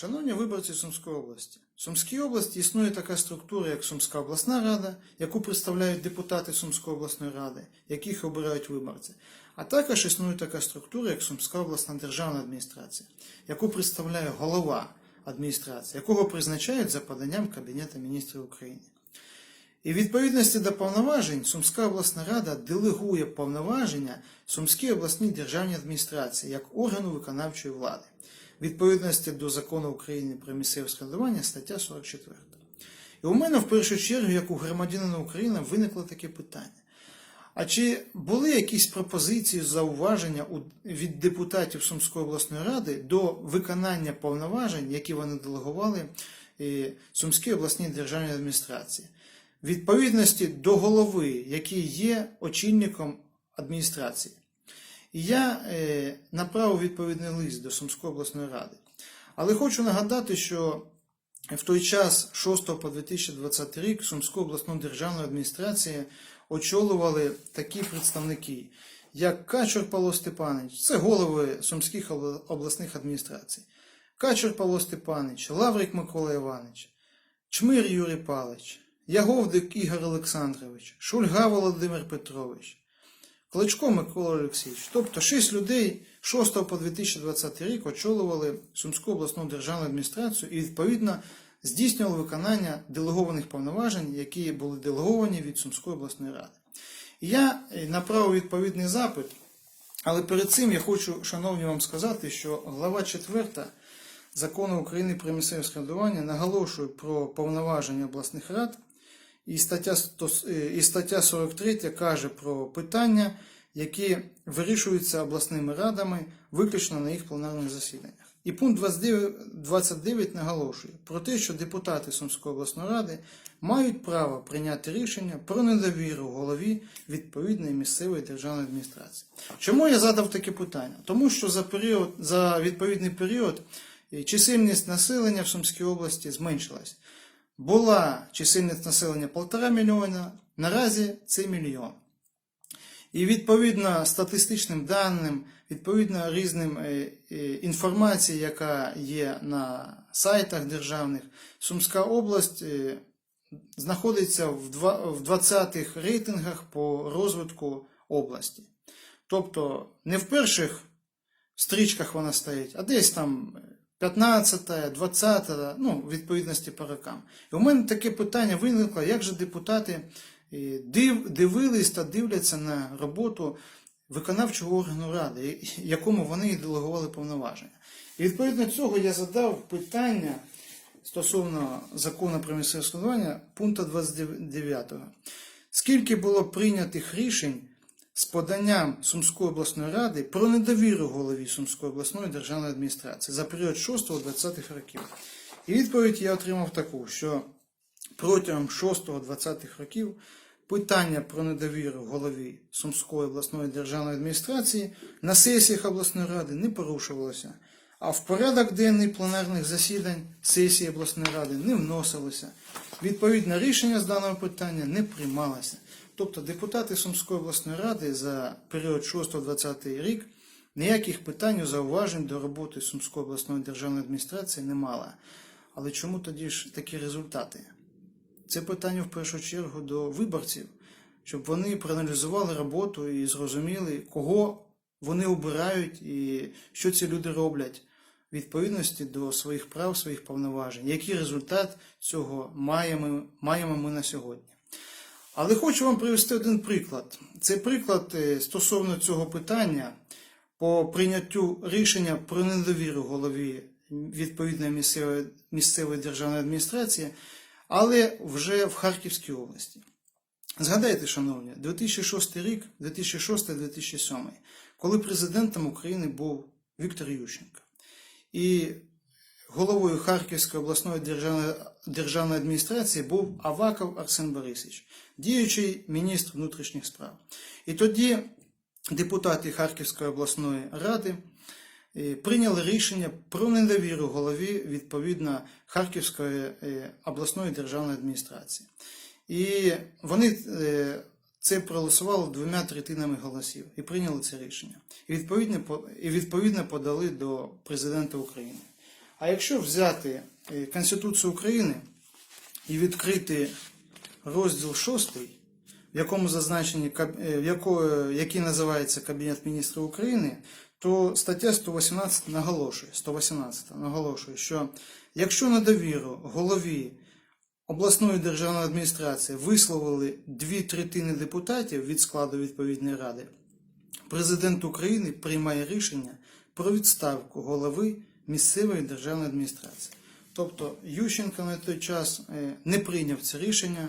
Шановні виборці Сумської області, в Сумській області існує така структура, як Сумська обласна рада, яку представляють депутати Сумської обласної ради, яких обирають виборці. А також існує така структура, як Сумська обласна державна адміністрація, яку представляє голова адміністрації, якого призначають за поданням Кабінету міністрів України. І в відповідності до повноважень Сумська обласна рада делегує повноваження Сумській обласній державній адміністрації як органу виконавчої влади. Відповідності до закону України про місцеве самоврядування стаття 44. І у мене в першу чергу, як у громадянина України, виникло таке питання. А чи були якісь пропозиції, зауваження від депутатів Сумської обласної ради до виконання повноважень, які вони делегували е, Сумській обласній державній адміністрації? Відповідності до голови, який є очільником адміністрації. Я е, направив відповідний лист до Сумської обласної ради. Але хочу нагадати, що в той час, 6 по 2020 рік, Сумську обласну державну адміністрацію очолювали такі представники, як Качур Павло Степанович, це голови Сумських обласних адміністрацій, Качур Павло Степанович, Лаврик Микола Іванович, Чмир Юрій Павлович, Яговдик Ігор Олександрович, Шульга Володимир Петрович, Кличко Микола Олексійович. Тобто шість людей 6 по 2020 рік очолювали Сумську обласну державну адміністрацію і відповідно здійснювали виконання делегованих повноважень, які були делеговані від Сумської обласної ради. Я направив відповідний запит, але перед цим я хочу, шановні вам сказати, що глава 4 закону України про місцеве самоврядування наголошує про повноваження обласних рад. І стаття, 100 е, і стаття 43 каже про питання, які вирішуються обласними радами виключно на їх пленарних засіданнях. І пункт 29, 29 наголошує про те, що депутати Сумської обласної ради мають право прийняти рішення про недовіру голові відповідної місцевої державної адміністрації. Чому я задав таке питання? Тому що за період, за відповідний період е, чисельність населення в Сумській області зменшилась. Була чисельність населення 1,5 мільйона, наразі це мільйон. І відповідно статистичним даним, відповідно різним е, е, інформації, яка є на сайтах державних, Сумська область е, знаходиться в два- в 20-х рейтингах по розвитку області. Тобто не в перших стрічках вона стоїть, а десь там 15, 20, ну, відповідності по рокам. І у мене таке питання виникло, як же депутати див, дивились та дивляться на роботу виконавчого органу ради, якому вони і делегували повноваження. І відповідно цього я задав питання стосовно закону про місцеве пункту 29. Скільки було прийнятих рішень з поданням Сумської обласної ради про недовіру голові Сумської обласної державної адміністрації за період 6-20 років? І відповідь я отримав таку, що протягом 6-20 років питання про недовіру голові Сумської обласної державної адміністрації на сесіях обласної ради не порушувалося, а в порядок денний пленарних засідань сесії обласної ради не вносилося. Відповідне рішення з даного питання не приймалося. Тобто депутати Сумської обласної ради за період 6-20 рік ніяких питань, зауважень до роботи Сумської обласної державної адміністрації не мала. Але чому тоді ж такі результати? Це питання в першу чергу до виборців, щоб вони проаналізували роботу і зрозуміли, кого вони обирають і що ці люди роблять в відповідності до своїх прав, своїх повноважень. Який результат цього маємо, маємо ми на сьогодні? Але хочу вам привести один приклад. Це приклад е, стосовно цього питання по прийняттю рішення про недовіру голові відповідної місцевої, місцевої державної адміністрації, але вже в Харківській області. Згадайте, шановні, 2006 рік, 2006-2007, коли президентом України був Віктор Ющенко. І головою Харківської обласної державної, державної адміністрації був Аваков Арсен Борисович, діючий міністр внутрішніх справ. І тоді депутати Харківської обласної ради е, прийняли рішення про недовіру голові відповідно Харківської е, обласної державної адміністрації. І вони е, це проголосували двома третинами голосів і прийняли це рішення. І відповідно, і відповідно подали до президента України. А якщо взяти е, Конституцію України і відкрити розділ 6, в якому зазначені е, яко- який називається Кабінет міністрів України, то стаття 118 наголошує, 118 наголошує, що якщо на довіру голові обласної державної адміністрації висловили дві третини депутатів від складу відповідної ради, президент України приймає рішення про відставку голови місцевої державної адміністрації. Тобто Ющенко на той час е, не прийняв це рішення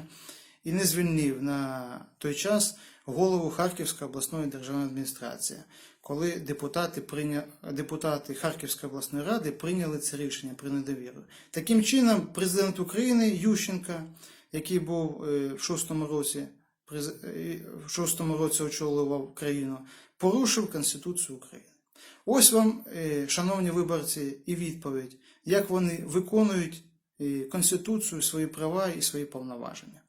і не звільнив на той час голову Харківської обласної державної адміністрації, коли депутати, прийня... депутати Харківської обласної ради прийняли це рішення про недовіру. Таким чином, президент України Ющенко, який був е, в шостому році е, в шостому році очолював країну, порушив Конституцію України. Ось вам, е, шановні виборці, і відповідь, як вони виконують е, Конституцію, свої права і свої повноваження.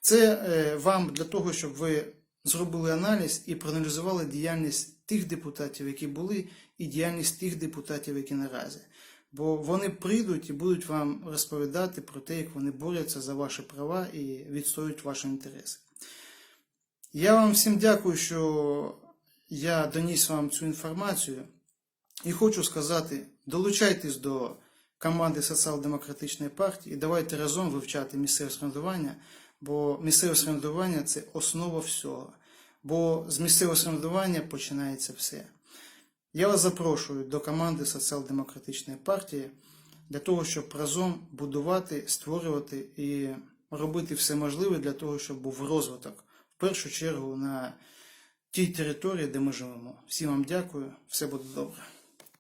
Це е, вам для того, щоб ви зробили аналіз і проаналізували діяльність тих депутатів, які були, і діяльність тих депутатів, які наразі. Бо вони прийдуть і будуть вам розповідати про те, як вони борються за ваші права і відстоюють ваші інтереси. Я вам всім дякую, що я доніс вам цю інформацію. І хочу сказати: долучайтесь до команди Соціал-демократичної партії і давайте разом вивчати місцеве самоврядування, бо місцеве самоврядування це основа всього. Бо з місцевого самоврядування починається все. Я вас запрошую до команди Соціал-демократичної партії для того, щоб разом будувати, створювати і робити все можливе для того, щоб був розвиток в першу чергу на тій території, де ми живемо. Всім вам дякую, все буде добре.